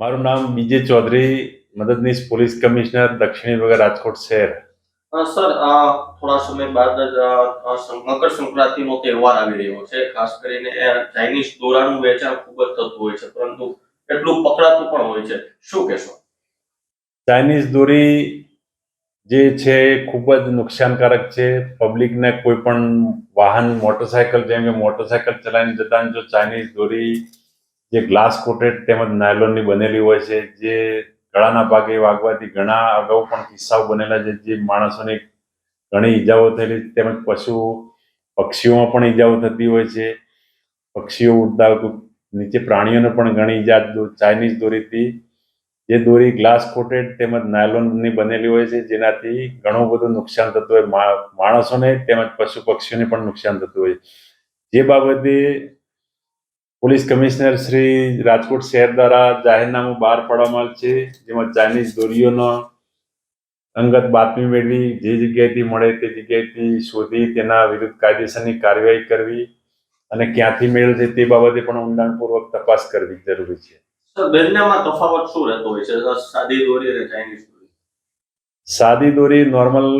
મારું નામ બીજે ચૌધરી મદદનીશ પોલીસ કમિશનર દક્ષિણી વિભાગ રાજકોટ શહેર. સર થોડા સમય બાદ જ મકર સંક્રાંતિનો તહેવાર આવી રહ્યો છે. ખાસ કરીને ચાઇનીઝ દોરાનું વેચાણ ખૂબ જ થતું હોય છે પરંતુ એટલું પકડાતું પણ હોય છે. શું કહેશો? ચાઇનીઝ દોરી જે છે એ ખૂબ જ નુકસાનકારક છે. પબ્લિકને કોઈ પણ વાહન મોટરસાયકલ જેમ કે મોટરસાયકલ ચલાવીને જતા જો ચાઇનીઝ દોરી જે ગ્લાસ કોટેડ તેમજ નાયલોનની બનેલી હોય છે, જે ગળાના ભાગે વાગવાથી ઘણા અગાઉ પણ કિસ્સાઓ બનેલા છે, જે માણસોને ઘણી ઈજાઓ થયેલી, તેમજ પશુ પક્ષીઓમાં પણ ઈજાઓ થતી હોય છે. પક્ષીઓ ઉડતા, નીચે પ્રાણીઓને પણ ઘણી ઈજા ચાઇનીઝ દોરીથી, જે દોરી ગ્લાસ કોટેડ તેમજ નાયલોનની બનેલી હોય છે, જેનાથી ઘણું બધું નુકસાન થતું હોય. માણસોને તેમજ પશુ પક્ષીઓને પણ નુકસાન થતું હોય જે બાબતે પોલીસ કમિશનર શ્રી રાજકોટ શહેર દ્વારા જાહેરનામું બહાર પાડવામાં આવેલ છે જેમાં ચાઇનીઝ દોરીઓનો અંગત બાતમી મેળવી જે જગ્યાએથી મળે તે જગ્યાએથી શોધી તેના વિરુદ્ધ કાયદેસરની કાર્યવાહી કરવી અને ક્યાંથી મેળવે છે તે બાબતે પણ ઊંડાણપૂર્વક તપાસ કરવી જરૂરી છે. બંનેમાં તફાવત શું રહેતો હોય છે? સાદી દોરી અને ચાઇનીઝ દોરી? સાદી દોરી નોર્મલ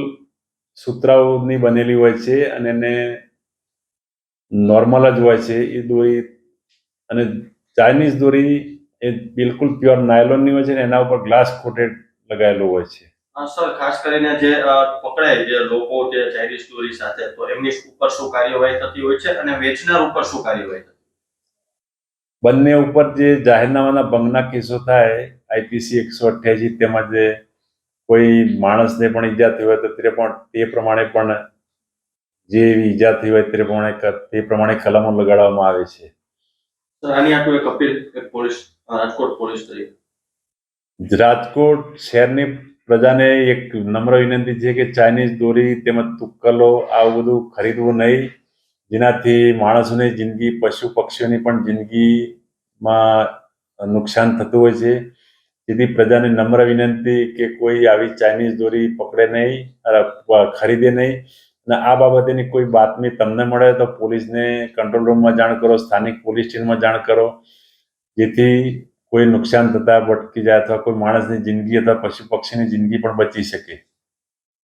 સૂત્રાઓની બનેલી હોય છે અને એને નોર્મલ જ હોય છે. એ દોરી અને ચાઇનીઝ દોરી એ બિલકુલ પ્યોર નાયલોનની હોય છે ને એના ઉપર ગ્લાસ કોટેડ લગાયેલું હોય છે. સર ખાસ કરીને જે પકડાય જે લોકો જે ચાઇનીઝ દોરી સાથે તો એમની ઉપર શું કાર્યવાહી થતી હોય છે અને વેચનાર ઉપર શું કાર્યવાહી થતી બંને ઉપર જે જાહેરનામાના ભંગના કેસો થાય આઈપીસી એકસો અઠ્યાસી તેમજ કોઈ માણસને પણ ઈજા થઈ હોય તો તે પણ તે પ્રમાણે પણ જે ઈજા થઈ હોય તે પ્રમાણે તે પ્રમાણે કલમો લગાડવામાં આવે છે. રાજકોટ રાજકોટ શહેરની પ્રજાને એક નમ્ર વિનંતી છે કે ચાઇનીઝ દોરી તેમજ તુક્કલો આવું બધું ખરીદવું નહીં. જેનાથી માણસોની જિંદગી, પશુ પક્ષીઓની પણ જિંદગીમાં નુકસાન થતું હોય છે. જેથી પ્રજાને નમ્ર વિનંતી કે કોઈ આવી ચાઇનીઝ દોરી પકડે નહીં ખરીદે નહીં. અને આ બાબતેની કોઈ બાતમી તમને મળે તો પોલીસને કંટ્રોલ રૂમમાં જાણ કરો, સ્થાનિક પોલીસ સ્ટેશનમાં જાણ કરો, જેથી કોઈ નુકસાન થતા ભટકી જાય અથવા કોઈ માણસની જિંદગી અથવા પશુ પક્ષીની જિંદગી પણ બચી શકે.